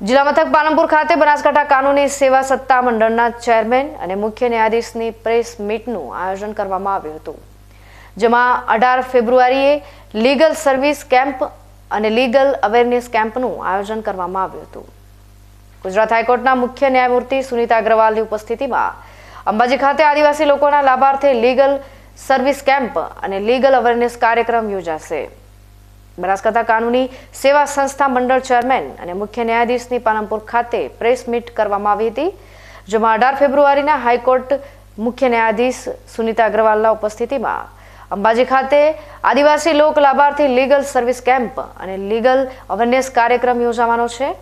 જિલ્લા મથક પાલનપુર ખાતે બનાસકાંઠા કાનૂની સેવા સત્તા મંડળના ચેરમેન અને મુખ્ય ન્યાયાધીશની પ્રેસ મીટનું આયોજન કરવામાં આવ્યું હતું. જેમાં અઢાર ફેબ્રુઆરીએ લીગલ સર્વિસ કેમ્પ અને લીગલ અવેરનેસ કેમ્પનું આયોજન કરવામાં આવ્યું હતું. ગુજરાત હાઈકોર્ટના મુખ્ય ન્યાયમૂર્તિ સુનિતા અગ્રવાલની ઉપસ્થિતિમાં અંબાજી ખાતે આદિવાસી લોકોના લાભાર્થે લીગલ સર્વિસ કેમ્પ અને લીગલ અવેરનેસ કાર્યક્રમ યોજાશે. બનાસકાંઠા કાનૂની સેવા સંસ્થા મંડળ ચેરમેન અને મુખ્ય ન્યાયાધીશની પાલનપુર ખાતે પ્રેસ મીટ કરવામાં આવી હતી, જેમાં અઢાર ફેબ્રુઆરીના હાઈકોર્ટ મુખ્ય ન્યાયાધીશ સુનીતા અગ્રવાલના ઉપસ્થિતિમાં અંબાજી ખાતે આદિવાસી લોક લાભાર્થી લીગલ સર્વિસ કેમ્પ અને લીગલ અવેરનેસ કાર્યક્રમ યોજાવાનો છે,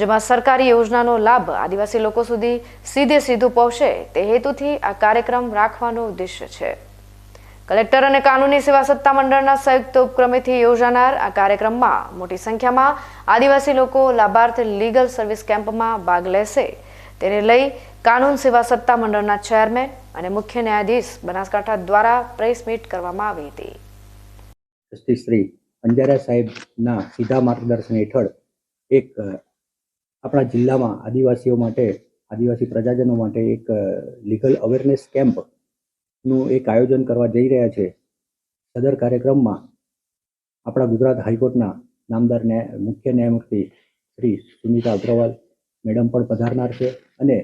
જેમાં સરકારી યોજનાનો લાભ આદિવાસી લોકો સુધી સીધે સીધું પહોંચે તે હેતુથી આ કાર્યક્રમ રાખવાનો ઉદ્દેશ્ય છે. કલેક્ટર અને કાનૂની સેવા સત્તા મંડળના સંયુક્ત ઉપક્રમેથી યોજાનાર આ કાર્યક્રમમાં મોટી સંખ્યામાં આદિવાસી લોકો લાભાર્થી લીગલ સર્વિસ કેમ્પમાં ભાગ લેશે. તેને લઈ કાનૂન સેવા સત્તા મંડળના ચેરમેન અને મુખ્ય ન્યાયાધીશ બનાસકાંઠા દ્વારા પ્રેસ મીટ કરવામાં આવી હતી. શ્રી અંજારા સાહેબના સીધા માર્ગદર્શન હેઠળ એક આપણા જિલ્લામાં આદિવાસીઓ માટે, આદિવાસી પ્રજાજનો માટે એક લીગલ અવેરનેસ કેમ્પનું એક આયોજન કરવા જઈ રહ્યા છે. સદર કાર્યક્રમમાં આપણા ગુજરાત હાઈકોર્ટના નામદાર ન્યાય, મુખ્ય ન્યાયમૂર્તિ શ્રી સુનિતા અગ્રવાલ, મેડમ પણ પધારનાર છે અને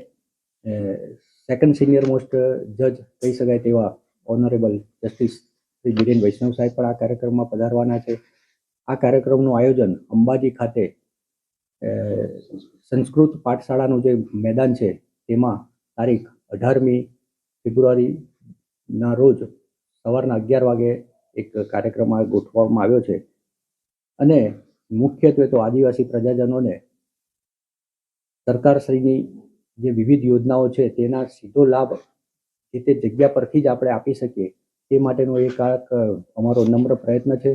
સેકન્ડ સિનિયર મોસ્ટ જજ કહી શકાય તેવા ઓનરેબલ જસ્ટિસ શ્રી બિરેન વૈષ્ણવ સાહેબ પણ આ કાર્યક્રમમાં પધારવાના છે. આ કાર્યક્રમનું આયોજન અંબાજી ખાતે સંસ્કૃત પાઠશાળાનું જે મેદાન છે તેમાં તારીખ અઢારમી ફેબ્રુઆરીના રોજ સવારના અગિયાર વાગે એક કાર્યક્રમ ગોઠવવામાં આવ્યો છે. અને મુખ્યત્વે તો આદિવાસી પ્રજાજનોને સરકારશ્રીની જે વિવિધ યોજનાઓ છે તેના સીધો લાભ જે તે જગ્યા પરથી જ આપણે આપી શકીએ તે માટેનો એક અમારો નમ્ર પ્રયત્ન છે.